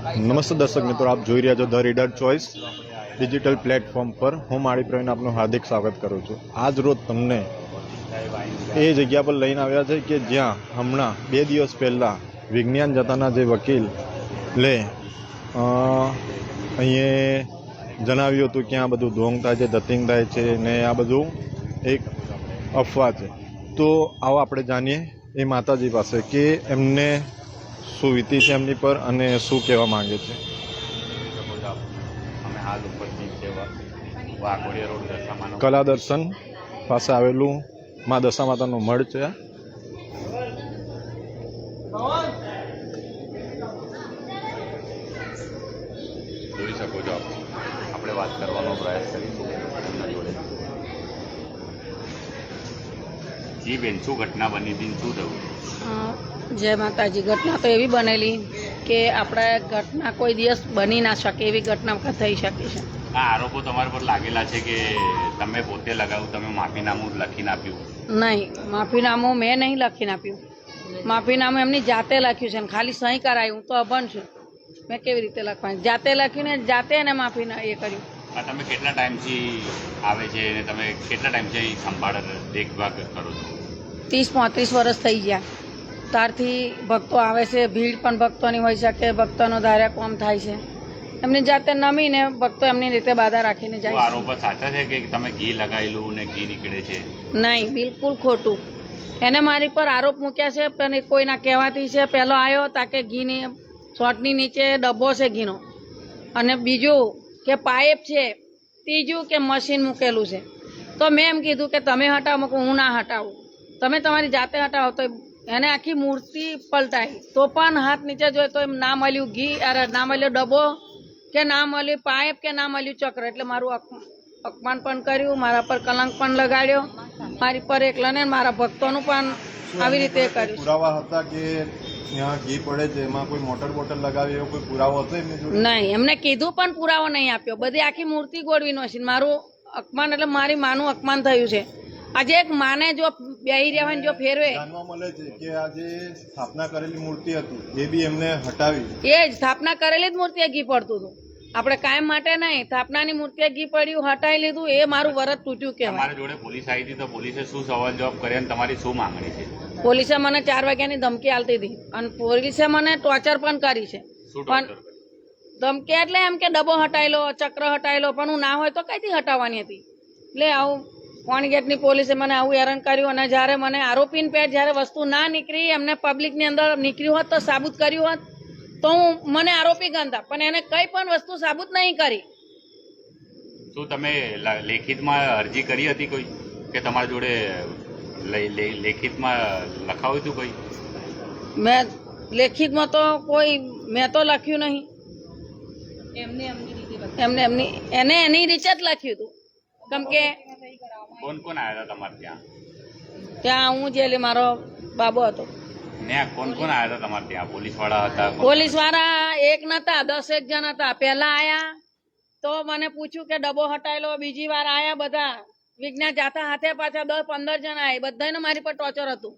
નમસ્તે દર્શક મિત્રો, આપ જોઈ રહ્યા છો the reader choice digital platform પર હું માળી પ્રવીણ આપનું હાર્દિક સ્વાગત કરું છું. આજ રોજ તમને એ જગ્યા પર લઈને આવ્યા છે કે જ્યાં હમણાં બે દિવસ પહેલાં વિજ્ઞાન જતાના જે વકીલ લે અહીંયા જણાવ્યું હતું કે આ બધું ધોંગ થાય છે ધતિંગ થાય છે ને આ બધું એક અફવા છે. તો આવો આપણે જાણીએ એ માતાજી પાસે કે એમને શું વીતી છે એમની પર અને શું કહેવા માંગે છે? અમે હાલ ઉપસ્થિત છે રોડ દશામાનો કલા દર્શન પાસે આવેલું મા દશા માતાનું મઢ છે. જોઈ શકો છો આપણે વાત કરવાનો પ્રયાસ કરીશું. એમના જોડે. જી બેન શું ઘટના બની હતી શું થયું? જય માતાજી. ઘટના તો એવી બનેલી કે આપણે ઘટના કોઈ દિવસ બની ના શકે એવી ઘટના થઈ શકે છે. આ આરોપો તમારા પર લાગેલા છે કે તમે પોતે લગાવ્યું તમે માફીનામું લખીને આપ્યું? નહીં માફીનામું મેં નહીં લખીને આપ્યું. માફીનામું એમની જાતે લખ્યું છે ને ખાલી સહી કરાયું તો અભણ છું. મેં કેવી રીતે લખવાનું? જાતે લખ્યું ને જાતે એને માફી એ કર્યું. તમે કેટલા ટાઈમથી આવે છે અને તમે કેટલા ટાઈમથી સંભાળ દેખભાળ કરો છો? ત્રીસ પાંત્રીસ વર્ષ થઈ ગયા. ત્યારથી ભક્તો આવે છે ભીડ પણ ભક્તોની હોઈ શકે ભક્તોનો ધાર્યા કોમ થાય છે. એમની જાતે નમીને ભક્તો એમની રીતે બાધા રાખીને જાય છે. આરોપો સાચા છે કે તમે ઘી લગાવેલું ને ઘી નીકળે છે? નહીં બિલકુલ ખોટું. એને મારી પર આરોપ મૂક્યા છે પણ કોઈના કહેવાથી છે. પહેલો આવ્યો તાકે ઘીની શોર્ટની નીચે ડબ્બો છે ઘીનો. અને બીજું કે પાઇપ છે ત્રીજું કે મશીન મૂકેલું છે. તો મેં એમ કીધું કે તમે હટાવો હું ના હટાવું. તમે તમારી જાતે હટાવો તો એને આખી મૂર્તિ પલટાઈ. તો પણ હાથ નીચે જોઈએ તો એમ ના મળ્યું ઘી અરે ના મળ્યો ડબ્બો કે ના મળ્યું પાઇપ કે ના મળ્યું ચક્ર. એટલે મારું અપમાન પણ કર્યું મારા પર કલંક પણ લગાડ્યો. મારી પર એકલા ને મારા ભક્તોનું પણ આવી રીતે કર્યું પુરાવા હતા કે ત્યાં ઘી પડે છે એમાં કોઈ મોટર બોટલ લગાવી એવો કોઈ પુરાવો હતો એમને નહીં એમને કીધું પણ પુરાવો નહીં આપ્યો. બધી આખી મૂર્તિ ગોળવીનો છે મારું અપમાન એટલે મારી માનું અપમાન થયું છે. આજે એક માને જો બેહી રહ્યા હોય ને જો ફેરવે. જાણવા મળે છે કે આજે સ્થાપના કરેલી મૂર્તિ હતી એ બી એમને હટાવી. એ જ સ્થાપના કરેલી જ મૂર્તિએ ઘી પડતું હતું. આપણે કાયમ માટે નહીં સ્થાપનાની મૂર્તિએ ઘી પડ્યું હટાવી લીધું એ મારું વરત તૂટ્યું કે તમારી જોડે પોલીસ આવી હતી તો પોલીસે શું સવાલ જવાબ કર્યા તમારી શું માંગણી છે? પોલીસે મને ચાર વાગ્યાની ધમકી આલતી હતી. અને પોલીસે મને ટોર્ચર પણ કરી છે. પણ ધમકી એટલે એમ કે ડબ્બો હટાયેલો ચક્ર હટાયેલો પણ હું ના હોય તો કઈથી હટાવવાની હતી? એટલે આવું. પોણી ગેટની પોલીસે મને આવું હેરાન કર્યું અને જ્યારે મને આરોપીને પેટ જ્યારે વસ્તુ ના નીકળી એમને પબ્લિકની અંદર નીકળ્યું હોત તો સાબુત કર્યું હોત તો હું મને આરોપી ગણતા. પણ એને કઈ પણ વસ્તુ સાબુત નહીં કરી. શું તમે લેખિતમાં અરજી કરી હતી કોઈ? કે તમારા જોડે લેખિતમાં લખાવ્યું હતું કોઈ? મેં લેખિતમાં તો કોઈ મેં તો લખ્યું નહીં. એમને એમની એને એની રીતે જ લખ્યું હતું. કેમ કે કોણ કોણ આવ્યા હતા તમારે ત્યાં? ત્યાં હું જે મારો બાબો હતો. કોણ કોણ આવ્યા હતા તમારે ત્યાં? પોલીસવાળા હતા પોલીસવાળા એક નતા દસ એક જણ હતા. પહેલા આયા તો મને પૂછ્યું કે ડબ્બો હટાયેલો બીજી વાર આયા બધા. વિજ્ઞાન જાતા હાથે પાછા દસ પંદર જણ આયા. બધાને મારી પર ટોર્ચર હતું.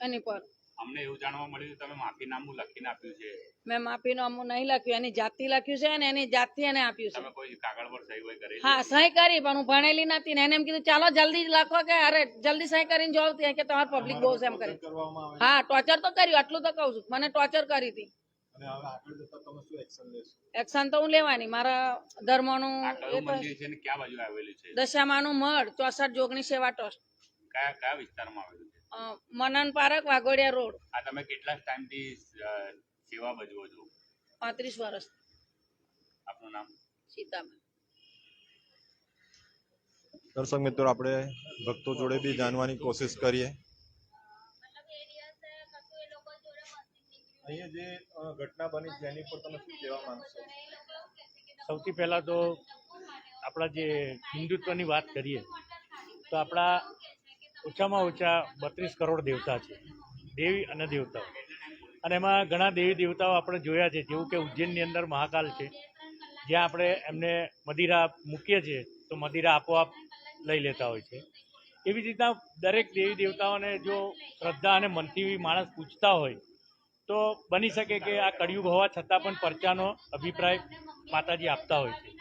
એની પર. અમને એવું જાણવા મળ્યું કે તમે માફીનામું લખીને આપ્યું છે. મેં માફીનામું નહીં લખ્યું એની જાતિ લખ્યું છે ને એની જાતિ એને આપ્યું છે. તમે કોઈ કાગળ પર સહી હોય કરી હા સહી કરી પણ હું ભણેલી નથી ને એને એમ કીધું ચાલો જલ્દી લખો કે અરે જલ્દી સહી કરીને જોઉં ત્યાં કે તમારે પબ્લિક બહુ એમ કરી. હા ટોર્ચર તો કર્યું આટલું તો કહું છું. મને ટોર્ચર કરી હતી. અને હવે આગળ જતા તમે શું એક્શન તો હું લેવાની. મારા ધર્મનું નું એ કયું તો મંદિર છે ને ક્યાં બાજુ આવેલું છે? દશામાનું મઢ ચોસઠ જોગણી સેવા ટ્રસ્ટ. કયા કયા વિસ્તારમાં આવેલું મનન પાર્ક વાઘોડિયા રોડ. આ તમે કેટલા ટાઈમથી થી સેવા ભજવો છો? પાંત્રીસ વર્ષ. આપનું નામ? સીતાબેન. દર્શક મિત્રો આપણે ભક્તો જોડે બી જાણવાની કોશિશ કરીએ. અહીંયા જે ઘટના બની છે એની પર તમે શું કહેવા માંગશો? સૌથી પહેલાં તો આપણા જે હિન્દુત્વની વાત કરીએ તો આપણા ઓછામાં ઓછા બત્રીસ કરોડ દેવતા છે. દેવી અને દેવતાઓ. અને એમાં ઘણા દેવી દેવતાઓ આપણે જોયા છે, જેવું કે ઉજ્જૈનની અંદર મહાકાલ છે. જ્યાં આપણે એમને મદિરા મૂકીએ છીએ, તો મદિરા આપોઆપ લઈ લેતા હોય છે. એવી જ રીતના દરેક દેવી દેવતાઓને જો શ્રદ્ધા અને મનથી માણસ પૂછતા હોય, તો બની શકે કે આ કળિયુગ હોવા છતાં પણ પરચાનો અભિપ્રાય માતાજી આપતા હોય છે.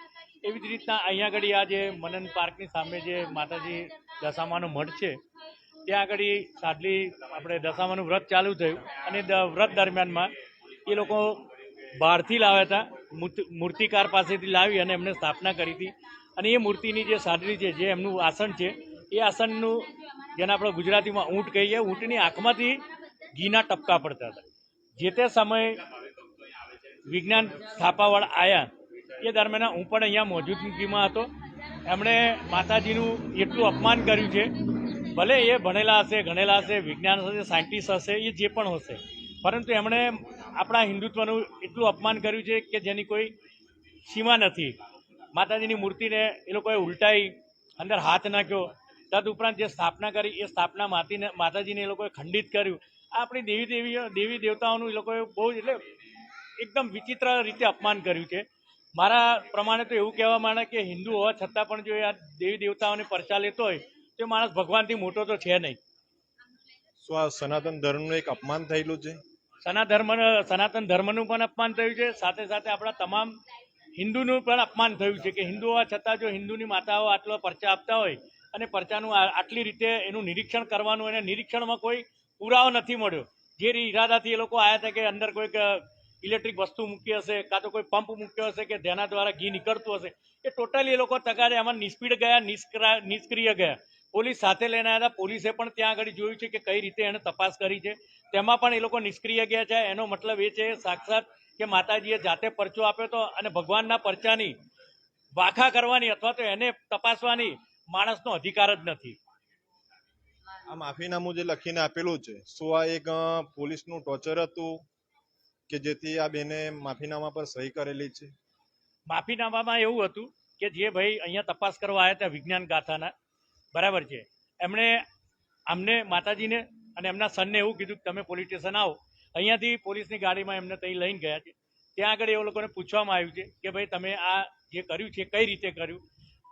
એવી જ રીતના અહીંયા આગળ આ જે મનન પાર્કની સામે જે માતાજી દશામાનો મઠ છે. ત્યાં આગળ સાડલી આપણે દશામાનું વ્રત ચાલુ થયું અને વ્રત દરમિયાનમાં એ લોકો બહારથી લાવ્યા હતા મૂર્તિકાર પાસેથી લાવી અને એમને સ્થાપના કરી હતી. અને એ મૂર્તિની જે સાડલી છે, જે એમનું આસન છે, એ આસનનું જેને આપણે ગુજરાતીમાં ઊંટ કહીએ, ઊંટની આંખમાંથી ઘીના ટપકા પડતા હતા. જે તે સમયે વિજ્ઞાન સ્થાપાવાળા આવ્યા એ દરમિયાન હું પણ અહીંયા મોજૂદગીમાં હતો. એમણે માતાજીનું એટલું અપમાન કર્યું છે. ભલે એ ભણેલા હશે, ગણેલા હશે, વિજ્ઞાન હશે, સાયન્ટિસ્ટ હશે, એ જે પણ હશે. પરંતુ એમણે આપણા હિન્દુત્વનું એટલું અપમાન કર્યું છે કે જેની કોઈ સીમા નથી. માતાજીની મૂર્તિને એ લોકોએ ઉલટાઈ, અંદર હાથ નાખ્યો. તદ ઉપરાંત જે સ્થાપના કરી, એ સ્થાપના માતીને, માતાજીને એ લોકોએ ખંડિત કર્યું. આ આપણી દેવી દેવી દેવી દેવતાઓનું એ લોકોએ બહુ જ એટલે એકદમ વિચિત્ર રીતે અપમાન કર્યું છે. મારા પ્રમાણે તો એવું કહેવા માંડે કે હિન્દુ હોવા છતાં પણ જો આ દેવી દેવતાઓને પરચા લેતો હોય તો માણસ ભગવાનથી મોટો તો છે નહીં. શું આ સનાતન ધર્મનું એક અપમાન થયેલું છે? સના ધર્મ સનાતન ધર્મનું પણ અપમાન થયું છે સાથે સાથે આપણા તમામ હિન્દુનું પણ અપમાન થયું છે કે હિન્દુ હોવા છતાં જો હિન્દુની માતાઓ આટલો પરચા આપતા હોય અને પરચાનું આટલી રીતે એનું નિરીક્ષણ કરવાનું અને નિરીક્ષણમાં કોઈ પુરાવો નથી મળ્યો. જે ઈરાદાથી એ લોકો આવ્યા હતા કે અંદર કોઈક ઇલેક્ટ્રિક વસ્તુ મૂકી હશે, કાં તો કોઈ પંપ મૂક્યો હશે કે જેના દ્વારા ઘી નીકળતું હશે, એ ટોટલી એ લોકો તગારે એમાં નિષ્પીડ ગયા, નિષ્ક્રા, નિષ્ક્રિય ગયા. પોલીસ સાથે લઈને આવ્યા પોલીસે પણ ત્યાં આગળ જોયું છે કે કઈ રીતે એને તપાસ કરી છે. તેમાં પણ એ લોકો નિષ્ક્રિય ગયા છે. એનો મતલબ એ છે, સાક્ષાત કે માતાજીએ જાતે પરચો આપ્યો હતો અને ભગવાનના પરચાની વાખા કરવાની અથવા તો એને તપાસવાની માણસનો અધિકાર જ નથી. આ માફીનામું જે લખીને આપેલું છે શું આ એક પોલીસનું ટોર્ચર હતું. કે જેથી આ બેને માફીનામા પર સહી કરેલી છે? માફીનામામાં એવું હતું કે જે ભાઈ અહીંયા તપાસ કરવા આવ્યા હતા વિજ્ઞાન ગાથાના. બરાબર છે. એમણે અમને માતાજીને અને એમના સનને એવું કીધું કે તમે પોલીસ સ્ટેશન આવો. અહીંયાથી પોલીસની ગાડીમાં એમને ત્યાં લઈને ગયા છે. ત્યાં આગળ એ લોકોને પૂછવામાં આવ્યું છે કે ભાઈ તમે આ જે કર્યું છે, કઈ રીતે કર્યું?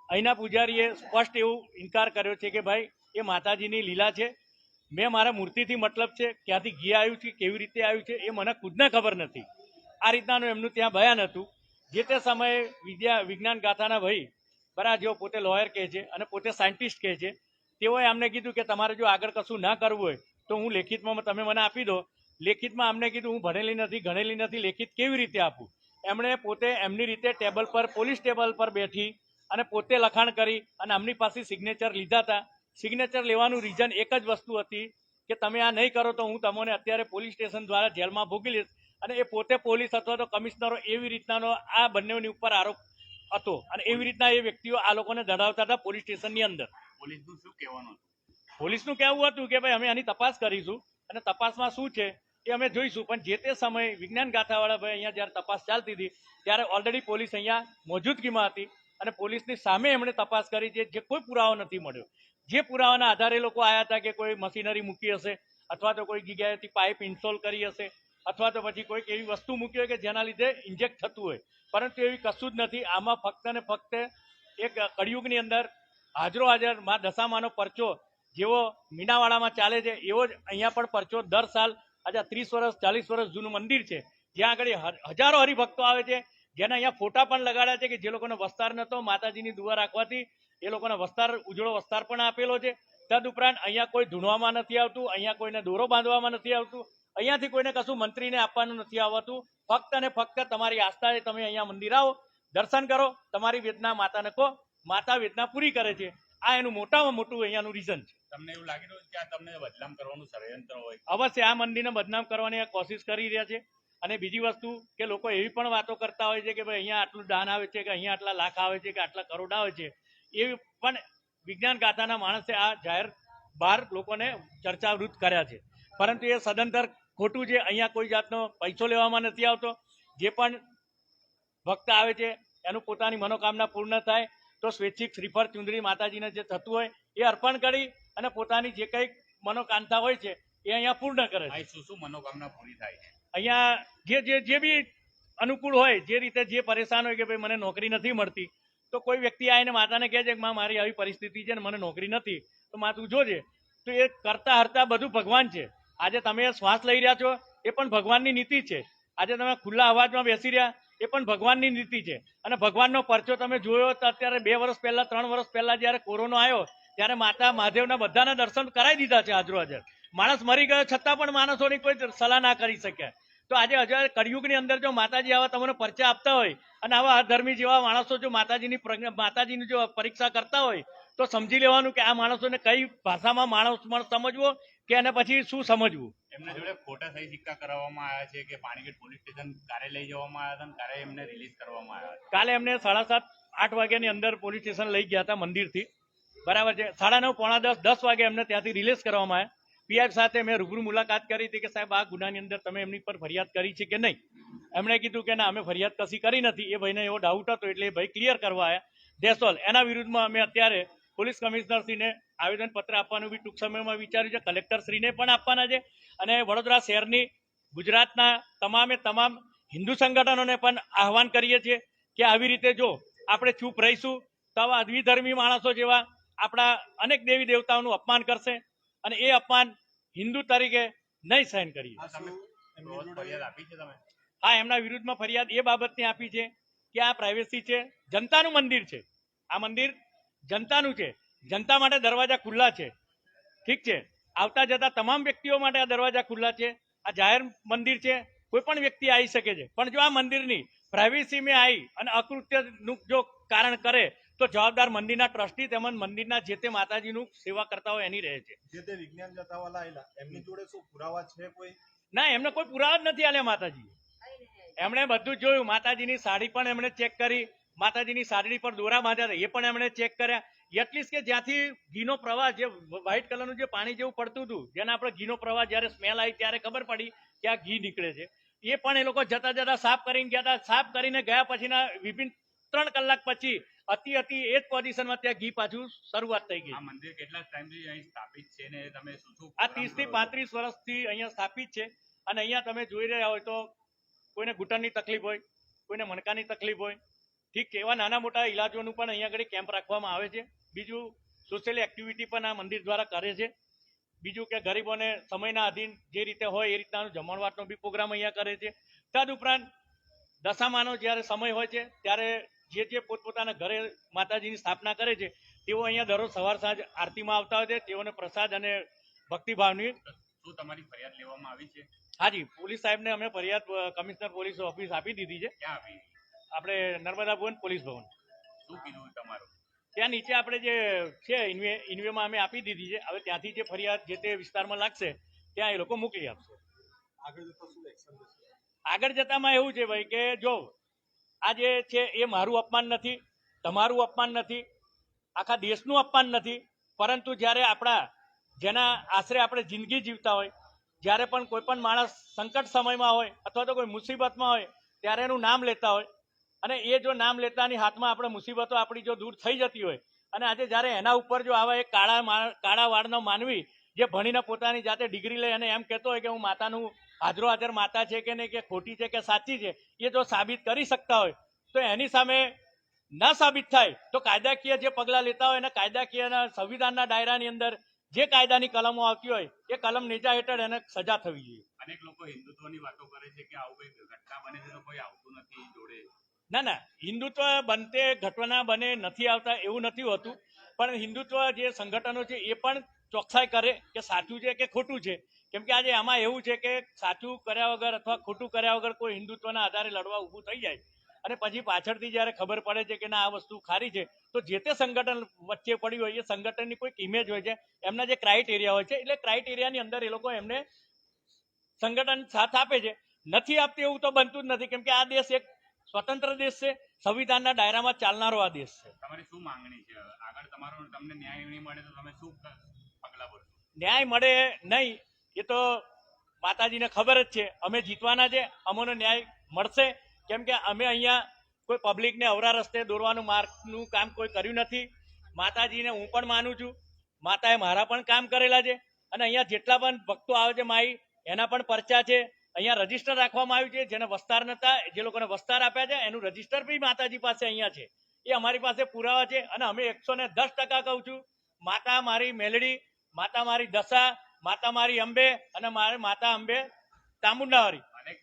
અહીંના પૂજારીએ સ્પષ્ટ એવું ઇનકાર કર્યો છે કે ભાઈ, એ માતાજીની લીલા છે મેં મારા મૂર્તિથી મતલબ છે ક્યાંથી ઘી આવ્યું છે, કેવી રીતે આવ્યું છે એ મને ખુદને ખબર નથી. આ રીતનાનું એમનું ત્યાં બયાન હતું. જે તે સમયે વિદ્યા, વિજ્ઞાન ગાથાના ભાઈ બરાબર જેઓ પોતે લોયર કહે છે અને પોતે સાયન્ટિસ્ટ કહે છે, તેઓએ અમને કીધું કે તમારે જો આગળ કશું ના કરવું હોય તો હું લેખિતમાં તમે મને આપી દો. લેખિતમાં અમને કીધું હું ભણેલી નથી, ગણેલી નથી, લેખિત કેવી રીતે આપું? એમણે પોતે એમની રીતે ટેબલ પર, પોલીસ ટેબલ પર બેઠી અને પોતે લખાણ કરી અને અમની પાસે સિગ્નેચર લીધા હતા. સિગ્નેચર લેવાનું રીઝન એક જ વસ્તુ હતી કે તમે આ નહીં કરો તો હું તમને અત્યારે પોલીસ સ્ટેશન દ્વારા જેલમાં ભોગી લઈશ. અને એ પોતે પોલીસ અથવા તો કમિશનરો એવી રીતનાનો આ બંનેની ઉપર આરોપ હતો. અને એવી રીતના એ વ્યક્તિઓ આ લોકોને ધરાવતા હતા પોલીસ સ્ટેશનની અંદર. પોલીસનું શું કહેવાનું હતું? પોલીસનું કહેવું હતું કે ભાઈ અમે આની તપાસ કરીશું. અને તપાસમાં શું છે એ અમે જોઈશું. પણ જે તે સમયે વિજ્ઞાન ગાથાવાળા ભાઈ અહીંયા જ્યારે તપાસ ચાલતી હતી ત્યારે ઓલરેડી પોલીસ અહીંયા મોજૂદગીમાં હતી. અને પોલીસની સામે એમણે તપાસ કરી છે જે કોઈ પુરાવો નથી મળ્યો. જે પુરાવાના આધારે લોકો આવ્યા હતા કે કોઈ મશીનરી મૂકી હશે, અથવા તો કોઈ જગ્યાએથી પાઇપ ઇન્સ્ટોલ કરી હશે, અથવા તો પછી કોઈક એવી વસ્તુ મૂકી હોય કે જેના લીધે ઇન્જેક્ટ થતું હોય. પરંતુ એવી કશું જ નથી. આમાં ફક્ત ને ફક્ત એક કળિયુગની અંદર હાજરો હાજર મા દશામાનો પરચો જેવો મીનાવાડામાં ચાલે છે, એવો જ અહીંયા પણ પરચો દર સાલ આજે ત્રીસ વર્ષ, ચાલીસ વર્ષ જૂનું મંદિર છે. જ્યાં આગળ હજારો હરિભક્તો આવે છે. જેના અહીંયા ફોટા પણ લગાડ્યા છે કે જે લોકોને વસ્તાર નહોતો, માતાજીની દુવા રાખવાથી એ લોકોને વસ્તાર ઉજળો વસ્તાર પણ આપેલો છે. તદ ઉપરાંત અહીંયા કોઈ ધૂણવામાં નથી આવતું અહીંયા કોઈને દોરો બાંધવામાં નથી આવતું અહીંયાથી કોઈને કશું મંત્રીને આપવાનું નથી આવતું. ફક્ત અને ફક્ત તમારી આસ્થાએ તમે અહીંયા મંદિર આવો દર્શન કરો તમારી વેદના માતાને કહો માતા વેદના પૂરી કરે છે. આ એનું મોટામાં મોટું અહીંયાનું રીઝન છે. તમને એવું લાગી રહ્યું છે કે આ તમને બદનામ કરવાનું ષડયંત્ર હોય? અવશ્ય આ મંદિરને બદનામ કરવાની કોશિશ કરી રહ્યા છે. અને બીજી વસ્તુ કે લોકો એવી પણ વાતો કરતા હોય છે કે ભાઈ અહીંયા આટલું દાન આવે છે કે અહીંયા આટલા લાખ આવે છે કે આટલા કરોડ આવે છે. એવી પણ વિજ્ઞાન ગાથાના માણસે આ જાહેર બહાર લોકોને ચર્ચાવૃત કર્યા છે. પરંતુ એ સદંતર ખોટું છે. અહીંયા કોઈ જાતનો પૈસો લેવામાં નથી આવતો. જે પણ ભક્ત આવે છે એનું પોતાની મનોકામના પૂર્ણ થાય તો સ્વૈચ્છિક શ્રીફળ ચુંદડી માતાજીને જે થતું હોય એ અર્પણ કરી અને પોતાની જે કંઈક મનોકાંતા હોય છે એ અહીંયા પૂર્ણ કરે છે. શું શું મનોકામના પૂરી થાય છે? અહીંયા જે જે જે બી અનુકૂળ હોય જે રીતે જે પરેશાન હોય કે ભાઈ મને નોકરી નથી મળતી તો કોઈ વ્યક્તિ આવીને માતાને કહે છે કે, માં, મારી આવી પરિસ્થિતિ છે ને મને નોકરી નથી. તો માં તું જોજે. તો એ કરતા હરતા બધું ભગવાન છે. આજે તમે શ્વાસ લઈ રહ્યા છો, એ પણ ભગવાનની નીતિ છે. આજે તમે ખુલ્લા અવાજમાં બેસી રહ્યા, એ પણ ભગવાનની નીતિ છે. અને ભગવાનનો પરચો તમે જોયો તો અત્યારે બે વર્ષ પહેલા, ત્રણ વર્ષ પહેલા જ્યારે કોરોના આવ્યો, ત્યારે માતા મહાદેવના બધાના દર્શન કરાવી દીધા છે હાજરો હાજર માણસ મરી ગયો છતાં પણ માણસોની કોઈ સલાહ ના કરી શકે તો આજે હજાર કળિયુગની અંદર જો માતાજી આવા તમને પરચા આપતા હોય અને આવા ધર્મી જેવા માણસો જો માતાજીની માતાજીની જો પરીક્ષા કરતા હોય તો સમજી લેવાનું કે આ માણસોને કઈ ભાષામાં માણસ સમજવો કે અને પછી શું સમજવું? એમના જોડે ખોટા સહી સિક્કા કરાવવામાં આવ્યા છે કે પાણીગેટ પોલીસ સ્ટેશન કારે લઈ જવામાં આવ્યા હતા કારે એમને રિલીઝ કરવામાં આવ્યા કાલે એમને સાડા સાત આઠ વાગ્યાની અંદર પોલીસ સ્ટેશન લઈ ગયા હતા મંદિરથી. બરાબર છે. સાડા નવ પોણા દસ દસ વાગે એમને ત્યાંથી રિલીઝ કરવામાં આવ્યા. પીઆઈ સાથે મેં રૂબરૂ મુલાકાત કરી હતી કે સાહેબ, આ ગુનાની અંદર તમે એમની પર ફરિયાદ કરી છે કે નહીં? એમણે કીધું કે ના, અમે ફરિયાદ કશી કરી નથી. એ ભાઈને એવો ડાઉટ હતો એટલે એ ભાઈ ક્લિયર કરવા આવ્યા દેસોલ એના વિરુદ્ધમાં અમે અત્યારે પોલીસ કમિશનરશ્રીને આવેદનપત્ર આપવાનું બી ટૂંક સમયમાં વિચાર્યું છે. કલેક્ટરશ્રીને પણ આપવાના છે. અને વડોદરા શહેરની, ગુજરાતના તમામે તમામ હિન્દુ સંગઠનોને પણ આહવાન કરીએ છીએ કે આવી રીતે જો આપણે ચૂપ રહીશું, તો આવા દ્વિધર્મી માણસો જેવા આપણા અનેક દેવી દેવતાઓનું અપમાન કરશે. અને એ અપમાન હિન્દુ તરીકે નહીં સહન કરીએ. આ તમે રોજ ફરિયાદ આપી છે તમે? હા એમના વિરુદ્ધમાં ફરિયાદ એ બાબતની આપી છે કે આ પ્રાઇવેસી છે જનતાનું મંદિર છે. આ મંદિર જનતાનું છે. જનતા માટે દરવાજા ખુલ્લા છે. ઠીક છે? આવતા જતા તમામ વ્યક્તિઓ માટે આ દરવાજા ખુલ્લા છે. આ જાહેર મંદિર છે. કોઈ પણ વ્યક્તિ આવી શકે છે. પણ જો આ મંદિરની પ્રાઇવેસી મેં આવી અને અકૃત્યનું જો કારણ કરે તો જવાબદાર મંદિરના ટ્રસ્ટી તેમજ મંદિરના જે તે માતાજીનું સેવા કરતા હોય એની રહે છે. જે તે વિજ્ઞાન જતાવાલા આવેલા એમની જોડે શું પુરાવા છે કોઈ? ના એમને કોઈ પુરાવા જ નથી આલ્યા માતાજી એમણે બધું જોયું માતાજીની સાડી પણ એમણે ચેક કરી માતાજીની સાડી પર દોરા બાંધ્યા હતા એ પણ એમણે ચેક કર્યા. એટલીસ્ટ કે જ્યાંથી ઘીનો પ્રવાહ જે વ્હાઈટ કલરનું જે પાણી જેવું પડતું હતું જેને આપણે ઘીનો પ્રવાહ જ્યારે સ્મેલ આવી ત્યારે ખબર પડી કે આ ઘી નીકળે છે. એ પણ એ લોકો જતા જતા સાફ કરીને ગયા હતા. સાફ કરીને ગયા પછીના વિભિન્ન ત્રણ કલાક પછી અતિ અતિ એ જ પોઝિશનમાં ત્યાં ઘી પાછું શરૂઆત થઈ ગઈ. આ મંદિર કેટલા ટાઈમથી અહીં સ્થાપિત છે ને તમે શું શું આ ત્રીસથી પાંત્રીસ વર્ષથી અહીંયા સ્થાપિત છે અને અહીંયા તમે જોઈ રહ્યા હોય તો કોઈને ઘૂંટણની તકલીફ હોય કોઈને મણકાની તકલીફ હોય ઠીક એવા નાના મોટા ઇલાજોનું પણ અહીંયા આગળ કેમ્પ રાખવામાં આવે છે. બીજું સોશિયલ એક્ટિવિટી પણ આ મંદિર દ્વારા કરે છે. બીજું કે ગરીબોને સમયના અધીન જે રીતે હોય એ રીતના જમણવારનો બી પ્રોગ્રામ અહીંયા કરે છે. તદ ઉપરાંત દશામાનો જ્યારે સમય હોય છે ત્યારે જે જે પોતપોતાના ઘરે માતાજીની સ્થાપના કરે છે તેઓ અહીંયા દરરોજ સવાર સાંજ આરતીમાં આવતા હોય છે તેઓને પ્રસાદ અને ભક્તિભાવની શું તમારી ફરિયાદ લેવામાં આવી છે? હાજી પોલીસ સાહેબને અમે ફરિયાદ કમિશનર પોલીસ ઓફિસ આપી દીધી છે. ક્યાં આપી આપણે નર્મદા ભવન પોલીસ ભવન. શું કીધું તમારું? ત્યાં નીચે આપણે જે છે ઇન્વે ઇન્વેમાં અમે આપી દીધી છે. હવે ત્યાંથી જે ફરિયાદ જે તે વિસ્તારમાં લાગશે ત્યાં એ લોકો મોકલી આપશે. આગળ જતા શું એક્શન આગળ જતામાં એવું છે ભાઈ કે જો આ જે છે એ મારું અપમાન નથી, તમારું અપમાન નથી, આખા દેશનું અપમાન નથી. પરંતુ જ્યારે આપણા, જેના આશરે આપણે જિંદગી જીવતા હોય, જ્યારે પણ કોઈ પણ માણસ સંકટ સમયમાં હોય અથવા તો કોઈ મુસીબતમાં હોય, ત્યારે એનું નામ લેતા હોય. અને એ જો નામ લેતાની હાથમાં આપણે મુસીબતો આપણી જો દૂર થઈ જતી હોય, અને આજે જ્યારે એના ઉપર જો આવા એક કાળા કાળા વાળનો માનવી, જે ભણીને પોતાની જાતે ડિગ્રી લઈ અને એમ કહેતો હોય કે હું માતાનું હાજરો હાજર માતા છે કે નહીં કે ખોટી છે કે સાચી છે એ જો સાબિત કરી શકતા હોય તો એની સામે ન સાબિત થાય તો કાયદાકીય જે પગલાં લેતા હોય એને કાયદાકીય સંવિધાનના દાયરાની અંદર જે કાયદાની કલમો આવતી હોય એ કલમ નીચા હેઠળ એને સજા થવી જોઈએ. અનેક લોકો હિન્દુત્વની વાતો કરે છે કે આવું કઈ ઘટના બને છે તો કોઈ આવતું નથી જોડે. ના ના હિન્દુત્વ બનતે ઘટના બને નથી આવતા એવું નથી હોતું પણ હિન્દુત્વ જે સંગઠનો છે એ પણ ચોકસાઈ કરે કે સાચું છે કે ખોટું છે? કેમ કે આજે આમાં એવું છે કે સાચું કર્યા વગર અથવા ખોટું કર્યા વગર કોઈ હિન્દુત્વના આધારે લડવા ઊભું થઈ જાય. અને પછી પાછળથી જ્યારે ખબર પડે છે કે ના, આ વસ્તુ ખારી છે, તો જે તે સંગઠન વચ્ચે પડ્યું હોય એ સંગઠનની કોઈક ઇમેજ હોય છે. એમના જે ક્રાઇટેરિયા હોય છે, એટલે ક્રાઇટેરિયાની અંદર એ લોકો એમને સંગઠન સાથ આપે છે. નથી આપતી એવું તો બનતું જ નથી. કેમ કે આ દેશ એક સ્વતંત્ર દેશ છે, સંવિધાનના દાયરામાં ચાલનારો આ દેશ છે. તમારી શું માંગણી છે? આગળ તમારો તમને ન્યાય નહીં મળે તો તમે શું ન્યાય મળે નહીં, એ તો માતાજીને ખબર જ છે. અમે જીતવાના છે, અમને ન્યાય મળશે. કેમ કે અમે અહીંયા કોઈ પબ્લિકને અવરા રસ્તે દોરવાનું માર્ગનું કામ કોઈ કર્યું નથી. માતાજીને હું પણ માનું છું. માતાએ મારા પણ કામ કરેલા છે. અને અહીંયા જેટલા પણ ભક્તો આવે છે માઈ, એના પણ પરચા છે. અહીંયા રજિસ્ટર રાખવામાં આવ્યું છે. જેને વસ્તાર નતા, જે લોકોને વસ્તાર આપ્યા છે, એનું રજિસ્ટર બી માતાજી પાસે અહીંયા છે. એ અમારી પાસે પુરાવા છે અને અમે એકસો ને દસ ટકા કહું છું. માતા મારી મેલડી માતા મારી દશા માતા મારી અંબે અને મારી માતા અંબે ચામુંડાવારી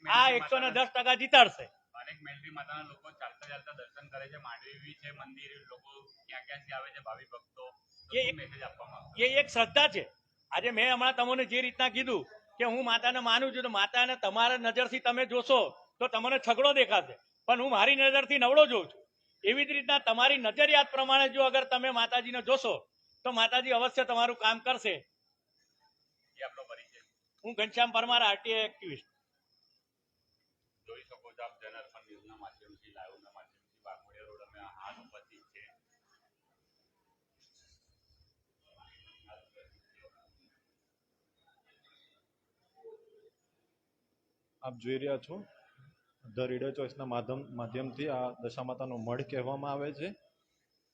આ એકસો ને દસ ટકા જીતાડશે. અનેક મેલડી માતાના લોકો ચાલતા ચાલતા દર્શન કરે છે. માંડવી છે મંદિર લોકો ક્યાં ક્યાંથી આવે છે ભાવિ ભક્તો. એ- મેસેજ આપવામાં એ એક શ્રદ્ધા છે. આજે મેં હમણાં તમને જે રીતના કીધું કે હું માતાને માનું છું તો માતાને તમારા નજરથી તમે જોશો તો તમને છગડો દેખાશે. પણ હું મારી નજરથી નવડો જોઉં છું. એવી જ રીતના તમારી નજરિયાત પ્રમાણે જો અગર તમે માતાજીને જોશો તો માતાજી અવશ્ય તમારું કામ કરશે. હું ઘનશ્યામ પરમાર આરટીઆઈ એક્ટિવિસ્ટ. જોઈ શકો છો આપ જનાર્પણ ન્યૂઝના માધ્યમથી લાઈવના માધ્યમથી વાઘોડિયા રોડ અમે હાલ ઉપસ્થિત છે. આપ જોઈ રહ્યા છો. ધ રીડર ચોઇસના માધ્યમ માધ્યમથી આ દશામાતાનો મઢ કહેવામાં આવે છે.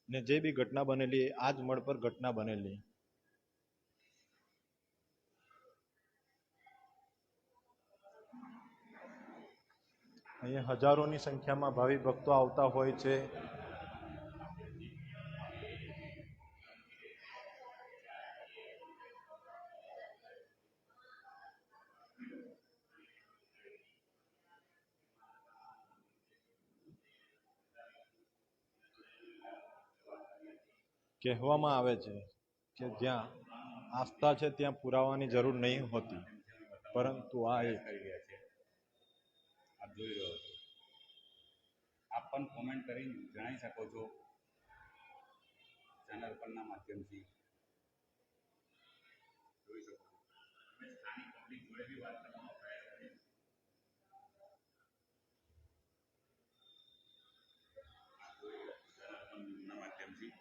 ને જે બી ઘટના બનેલી આ જ મળ પર ઘટના બનેલી. અહીંયા હજારોની સંખ્યામાં ભાવિ ભક્તો આવતા હોય છે. કહેવામાં આવે છે કે જ્યાં આસ્થા છે, ત્યાં પુરાવાની જરૂર નહીં હોતી. પરંતુ આ એક આપ જોઈ રહ્યો છો. આપ પણ કોમેન્ટ કરીને જણાવી શકો છો ચેનલ પરના માધ્યમથી. જોઈ શકો સ્થાનિક પબ્લિક જોડે બી વાત કરવાનો પ્રયાસ કરીએ છીએ. આપ જોઈ રહ્યા છો જનાર્પણ ન્યૂઝના માધ્યમથી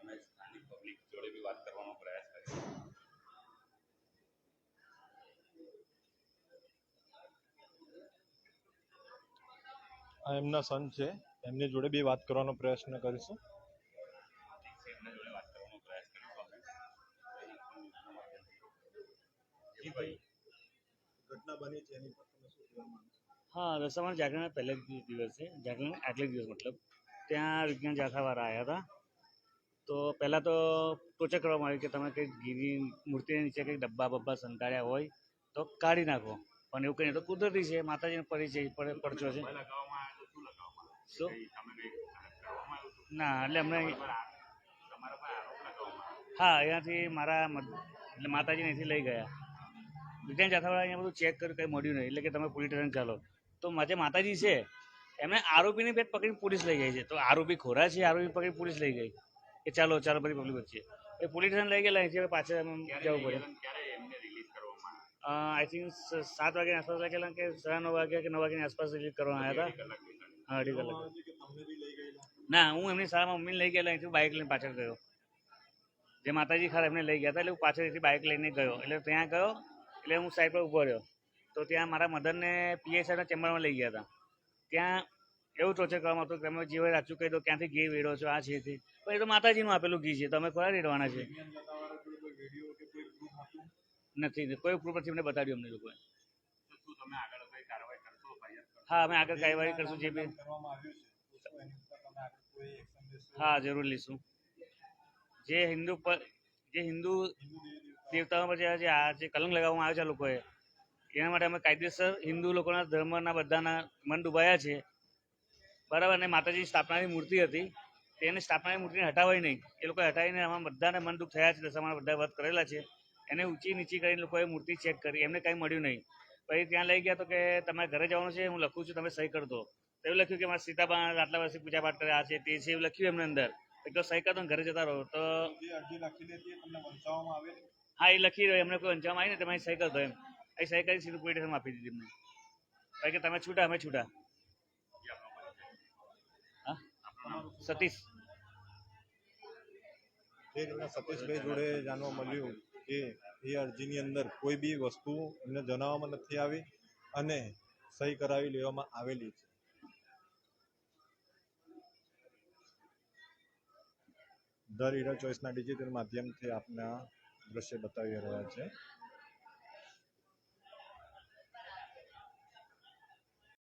અમે સ્થાનિક પબ્લિક જોડે બી વાત કરવાનો પ્રયાસ કરીએ છીએ. આ એમના સન છે. એમની જોડે બી વાત કરવાનો પ્રયત્ન કરીશું. ઘટના બની છે એની પર તમે શું કહેવા માંગો હા દશામાં જાગરણ પહેલે દિવસે જાગરણ આટલે જ દિવસ મતલબ ત્યાં વિજ્ઞાન જાથાવાળા આવ્યા હતા. તો પહેલાં તો ટોચક કરવામાં આવી કે તમે કંઈક ગીરી મૂર્તિની નીચે કંઈક ડબ્બા બબ્બા સંતાડ્યા હોય તો કાઢી નાખો. પણ એવું કંઈ તો કુદરતી છે માતાજીનો પરિચય પડચો છે લગાવવામાં આવ્યો તો શું લગાવવામાં આવ્યો? શું? ના એટલે અમને. હા અહીંયાથી મારા એટલે માતાજીને અહીંથી લઈ ગયા વિજ્ઞાન જાથાવાળા અહીંયા બધું ચેક કર્યું કંઈ મળ્યું નહીં એટલે કે તમે પોલીસ સ્ટેશન ચાલો તો માજે માતાજી છે એમણે આરોપીને પેટ પકડીને પોલીસ લઈ ગઈ છે તો આરોપી ખોરા છે આરોપી પકડી પોલીસ લઈ ગઈ કે ચાલો ચાલો બધી પબ્લિક વચ્ચે એ પોલીસ સ્ટેશન લઈ ગયેલા અહીંથી પાછળ જવું પડે? આઈ થિંક સાત વાગ્યાની આસપાસ લાગેલા કે સાડા નવ વાગ્યા કે નવ વાગ્યાની આસપાસ રિલીઝ કરવામાં આવ્યા હતા. હા અઢી કલાક ના હું એમની શાળામાં મમ્મીને લઈ ગયેલા અહીંથી બાઇક લઈને પાછળ ગયો. જે માતાજી ખરા એમને લઈ ગયા હતા એટલે હું પાછળથી બાઇક લઈને ગયો. એટલે ત્યાં ગયો એટલે હું સાઈડ પર ઊભો રહ્યો. તો ત્યાં મારા મધરને પીએસઆઈના ચેમ્બરમાં લઈ ગયા હતા. ત્યાં એવું ટોર્ચર કરવામાં હતું કે તમે જે હોય સાચું કહી દો ક્યાંથી ઘી વેડો છો? આ છે તે. પણ એ તો માતાજીનું આપેલું ઘી છે તમે ખોરા રેડવાના છે. નથી કોઈ પ્રૂફ નથી અમને બતાવ્યું અમને લોકોએ તો શું તમે આગળ કઈ કાર્યવાહી કરશો ફરિયાદ કરશો હા અમે આગળ કાર્યવાહી કરશું જે બી. હા જરૂર લઈશું જે હિન્દુ પર જે હિન્દુ દેવતાઓ. પર જે આ જે કલંક લગાવવામાં આવે છે લોકોએ એના માટે અમે કાયદેસર હિન્દુ લોકોના ધર્મના બધાના મન ડૂબાયા છે. બરાબર અને માતાજી સ્થાપનાની મૂર્તિ હતી. તેને સ્થાપનાની મૂર્તિને હટાવાય નહીં. એ લોકોએ હટાવીને આમાં બધાને મન દુઃખ થયા છે દશામાં બધા વધ કરેલા છે. એને ઊંચી નીચી કરીને લોકોએ મૂર્તિ ચેક કરી. એમને કંઈ મળ્યું નહીં. પછી ત્યાં લઈ ગયા તો કે તમારે ઘરે જવાનું છે હું લખું છું તમે સહી કરી દો. તો એવું લખ્યું કે મારા સીતાબા આટલા વર્ષથી પૂજા પાઠ કરે આ છે તે છે એવું લખ્યું એમને અંદર. તો સહી કરતો ઘરે જતા રહો. તો હા એ લખી રહ્યો એમને કોઈ અંજામ આવી ને તમે સહી કરી દો એમ. એ સહી કરી સીધું પોલીસ આપી દીધી એમને. કારણ કે તમે છૂટા અમે છૂટા. હા? સતીશ. સતીશભાઈ જોડે જાણવા મળ્યું કે એ અરજીની અંદર કોઈ બી વસ્તુ એમને જણાવવામાં નથી આવી અને સહી કરાવી લેવામાં આવેલી છે. ધ રીડર ચોઇસના ડિજિટલ માધ્યમથી આપના દ્રશ્ય બતાવી રહ્યા છે.